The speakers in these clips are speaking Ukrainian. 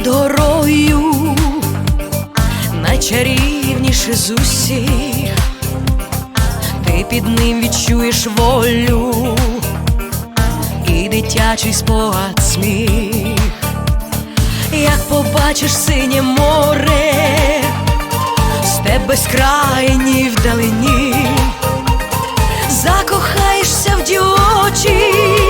над горою, найчарівніше з усіх, ти під ним відчуєш волю і дитячий спогад сміх, як побачиш синє море, степ безкрайній вдалині, закохаєшся в дівочість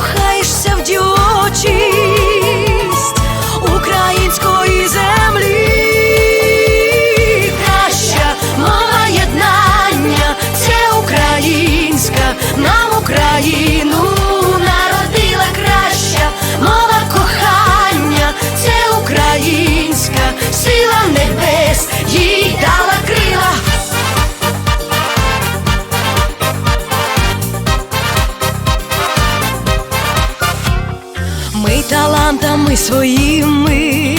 Україну народила краща мова кохання, це українська, сила небес, їй дала крила. Ми талантами своїми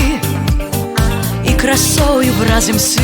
і красою вразим світ.